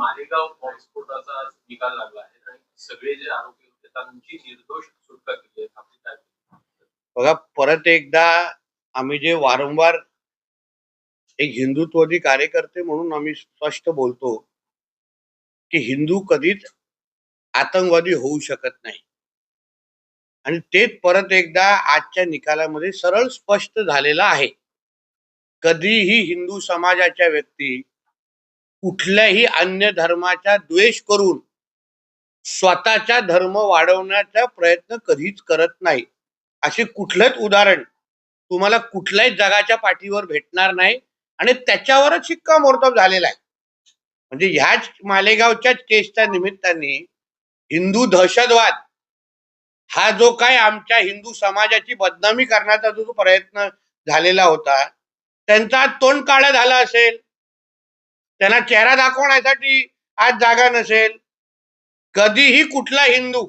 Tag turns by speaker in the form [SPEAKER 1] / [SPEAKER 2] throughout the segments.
[SPEAKER 1] मालेगाव बॉम्बस्फोटाचा निकाल लागला आहे आणि सगळे जे आरोपी होते त्यांची निर्दोष सुटका केली आहे. आपली काय
[SPEAKER 2] बघा परत एकदा आम्ही जे वारंवार एक हिंदुत्ववादी कार्यकर्ते म्हणून आम्ही स्पष्ट बोलतो की हिंदू कधीच आतंकवादी होऊ शकत नाही. आणि तेच परत एकदा आजच्या निकालामध्ये सरळ स्पष्ट झालेलं आहे. कधीही हिंदू समाजाच्या व्यक्ती कुठल्याही अन्य धर्माचा द्वेष करून स्वतःचा धर्म वाढवण्याचा प्रयत्न कधीच करत नाही. असे कुठलंच उदाहरण तुम्हाला कुठल्याही जगाच्या पाठीवर भेटणार नाही आणि त्याच्यावरच शिक्कामोर्तब झालेला आहे. म्हणजे ह्याच मालेगावच्याच केसच्या निमित्ताने हिंदू दहशतवाद हा जो काय आमच्या हिंदू समाजाची बदनामी करण्याचा जो प्रयत्न झालेला होता त्यांचा तोंड काळा झाला असेल. त्यांना चेहरा दाखवण्यासाठी आज जागा नसेल. कधीही कुठला हिंदू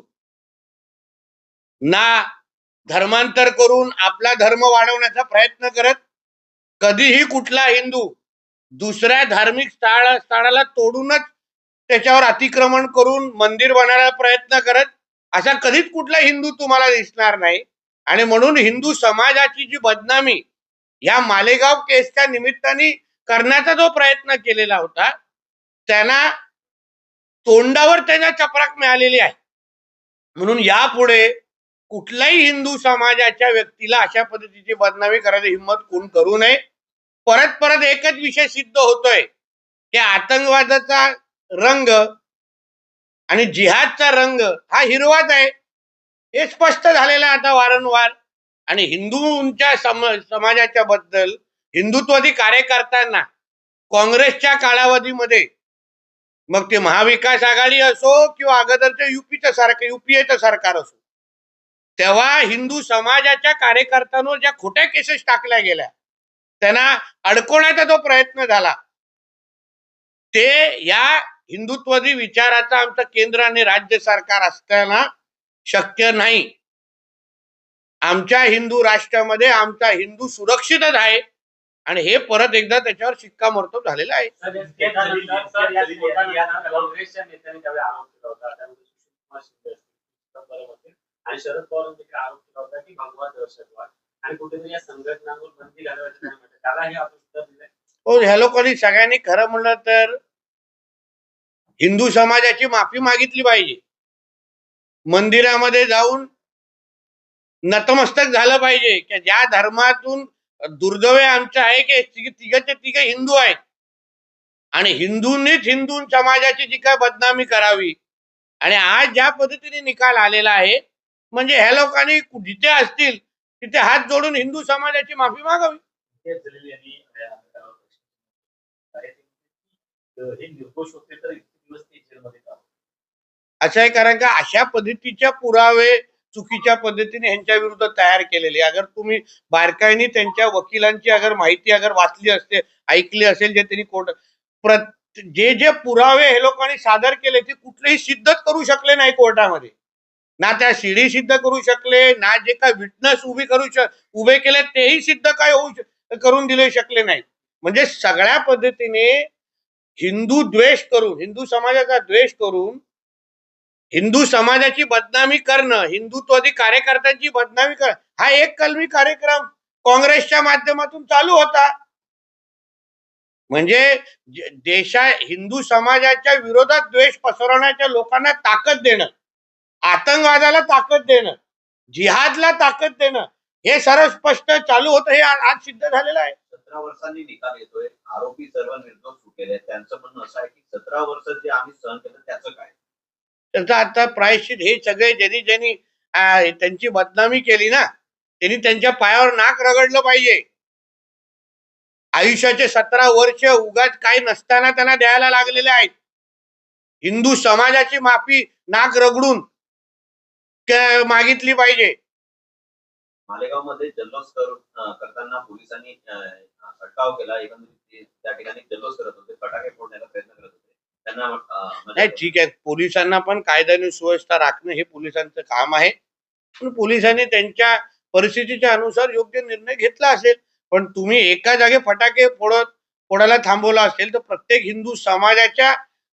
[SPEAKER 2] ना धर्मांतर करून आपला धर्म वाढवण्याचा प्रयत्न करत कधीही कुठला हिंदू दुसऱ्या धार्मिक स्थळ स्थळाला तोडूनच त्याच्यावर अतिक्रमण करून मंदिर बनवायला प्रयत्न करत असा कधीच कुठला हिंदू तुम्हाला दिसणार नाही. आणि म्हणून हिंदू समाजाची जी बदनामी या मालेगाव केसच्या निमित्ताने करण्याचा जो प्रयत्न केलेला होता त्यांना तोंडावर त्यांना चपराक मिळालेली आहे. म्हणून यापुढे कुठल्याही हिंदू समाजाच्या व्यक्तीला अशा पद्धतीची बदनामी करायची हिंमत कोण करू नये. परत परत एकच विषय सिद्ध होतोय. की आतंकवादाचा रंग आणि जिहादचा रंग हा हिरवाच आहे. हे स्पष्ट झालेलं आहे आता वारंवार. आणि हिंदूंच्या सम समाजाच्या बद्दल हिंदुत्वादी कार्यकर्त्यांना काँग्रेसच्या कालावधीमध्ये मग ते महाविकास आघाडी असो किंवा अगोदरचं युपीचं सरकार युपीएचं सरकार असो तेव्हा हिंदू समाजाच्या कार्यकर्त्यांवर ज्या खोट्या केसेस टाकल्या गेल्या त्यांना अडकवण्याचा जो प्रयत्न झाला. ते या हिंदुत्वादी विचाराचा आमचं केंद्र आणि राज्य सरकार असताना शक्य नाही. आमच्या हिंदू राष्ट्रामध्ये आमचा हिंदू सुरक्षितच आहे. आणि हे परत एकदा त्याच्यावर शिक्कामोर्तब झालेलं आहे.
[SPEAKER 1] काँग्रेसच्या नेत्यांनी त्यावेळी आरोप केला होता. त्यामध्ये सुषमा शिंदे असतील, चिदंबरम असतील आणि शरद पवारांनी देखील आरोप केला होता की भगवा दहशतवाद. आणि कुठेतरी या संघटनांवर बंदी घालवायचं नाही म्हणतात त्याला हे आपण उत्तर दिलंय.
[SPEAKER 2] हो ह्या लोकांनी सगळ्यांनी खरं म्हणलं तर हिंदू समाजाची माफी मागितली पाहिजे. मंदिरामध्ये जाऊन नतमस्तक झालं पाहिजे. की ज्या धर्मातून दुर्दैव आमचं आहे की तिघ- तिघचे तिघ हिंदू आहेत. आणि हिंदूंनीच हिंदू समाजाची जी काय बदनामी करावी. आणि आज ज्या पद्धतीने निकाल आलेला आहे म्हणजे ह्या लोकांनी जिथे असतील तिथे हात जोडून हिंदू समाजाची माफी मागावी? असं आहे कारण का अशा पद्धतीच्या पुरावे चुकीच्या पद्धतीने ह्यांच्या विरुद्ध तयार केलेली अगर तुम्ही बारकाईने त्यांच्या वकिलांची अगर माहिती अगर वाचली असते ऐकली असेल जे त्यांनी कोर्ट जे जे पुरावे हे लोकांनी सादर केले ते कुठलेही सिद्धच करू शकले नाही कोर्टामध्ये. ना त्या शिडी सिद्ध करू शकले ना जे काय विटनेस उभी करू शक उभे केले तेही सिद्ध काय होऊ करून दिले शकले नाही. म्हणजे सगळ्या पद्धतीने हिंदू द्वेष करून हिंदू समाजाचा द्वेष करून हिंदू समाजाची बदनामी करणं हिंदुत्वादी कार्यकर्त्यांची बदनामी करणं हा एक कलमी कार्यक्रम काँग्रेसच्या माध्यमातून चालू होता. म्हणजे देशा हिंदू समाजाच्या विरोधात द्वेष पसरवण्याच्या लोकांना ताकद देणं आतंकवादाला ताकद देणं जिहादला ताकद देणं हे सर्व स्पष्ट चालू होतं हे आज सिद्ध झालेलं आहे.
[SPEAKER 3] सतरा वर्षांनी निकाल येतोय आरोपी सर्व निर्दोष सुटेले त्यांचं म्हणणं असं आहे की सतरा वर्ष जे आम्ही सहन केलं त्याचं काय?
[SPEAKER 2] त्याचा आता प्रायश्चित हे सगळे ज्यांनी ज्यांनी त्यांची बदनामी केली ना त्यांनी त्यांच्या पायावर नाक रगडलं पाहिजे. आयुष्याचे सतरा वर्ष उगाच काही नसताना त्यांना द्यायला लागलेले आहेत. हिंदू समाजाची माफी नाक रगडून मागितली पाहिजे.
[SPEAKER 3] मालेगावमध्ये जल्लोष करून करताना पोलिसांनी अटकाव केला. एकंदरीत त्या ठिकाणी जल्लोष करत होते. फटाके फोडण्याचा प्रयत्न करत होते.
[SPEAKER 2] नाही ठीक आहे. पोलिसांना पण कायदा आणि सुव्यवस्था राखणं हे पोलिसांचं काम आहे. पण पोलिसांनी त्यांच्या परिस्थितीच्या अनुसार योग्य निर्णय घेतला असेल. पण तुम्ही एका जागे फटाके फोडत फोडायला थांबवला असेल तर प्रत्येक हिंदू समाजाच्या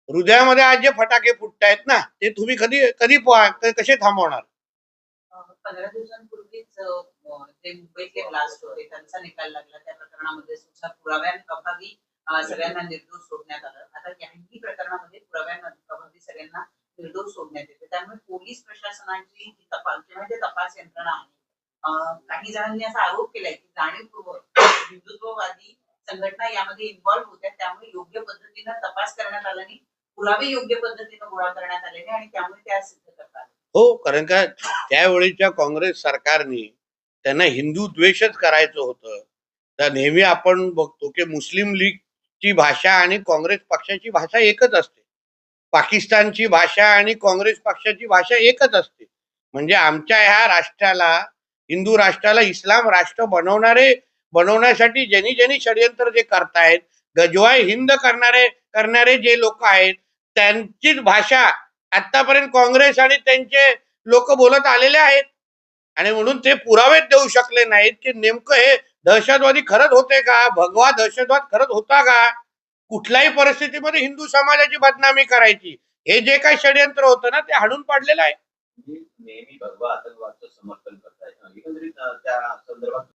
[SPEAKER 2] हृदयामध्ये आज जे फटाके फुटतायत ना ते तुम्ही कधी कधी कसे थांबवणार?
[SPEAKER 4] पंधरा दिवसांपूर्वीच अ, जे मुंबईतले ब्लास्ट होते त्यांचा निकाल लागला. त्या प्रकरणामध्ये सुद्धा पुराव्यांअभावी अ, सगळ्यांना निर्दोष सोडण्यात आलं आता याही प्रकरणामध्ये पुराव्यांअभावी सगळ्यांना निर्दोष सोडण्यात येते त्यामुळे पोलीस प्रशासनाची जी तपास किंवा जे तपास यंत्रणा आहे अ, काही जणांनी असा आरोप केलाय की जाणीवपूर्वक हिंदुत्ववादी संघटना यामध्ये इन्व्हॉल्व्ह होत्या त्यामुळे योग्य पद्धतीनं तपास करण्यात आला नाही पुरावे योग्य पद्धतीनं गोळा करण्यात आले आणि त्यामुळे त्या सिद्ध करतात
[SPEAKER 2] हो कारण का त्यावेळीच्या काँग्रेस सरकारने त्यांना हिंदू द्वेषच करायचं होतं. तर नेहमी आपण बघतो की मुस्लिम लीगची भाषा आणि काँग्रेस पक्षाची भाषा एकच असते. पाकिस्तानची भाषा आणि काँग्रेस पक्षाची भाषा एकच असते. म्हणजे आमच्या ह्या राष्ट्राला हिंदू राष्ट्राला इस्लाम राष्ट्र बनवणारे बनवण्यासाठी ज्यांनी ज्यांनी षडयंत्र जे करतायत गजवाय हिंद करणारे करणारे जे लोक आहेत त्यांचीच भाषा आतापर्यंत काँग्रेस आणि त्यांचे लोक बोलत आलेले आहेत. आणि म्हणून ते पुरावेच देऊ शकले नाहीत की नेमकं हे दहशतवादी खरंच होते का? भगवा दहशतवाद खरंच होता का? कुठल्याही परिस्थितीमध्ये हिंदू समाजाची बदनामी करायची. हे जे काही षडयंत्र होतं ना ते हाडून पाडलेलं आहे.
[SPEAKER 3] म्हणजे नेहमी भगवा आतंकवादचं समर्थन करताय. एकंदरीत त्या संदर्भात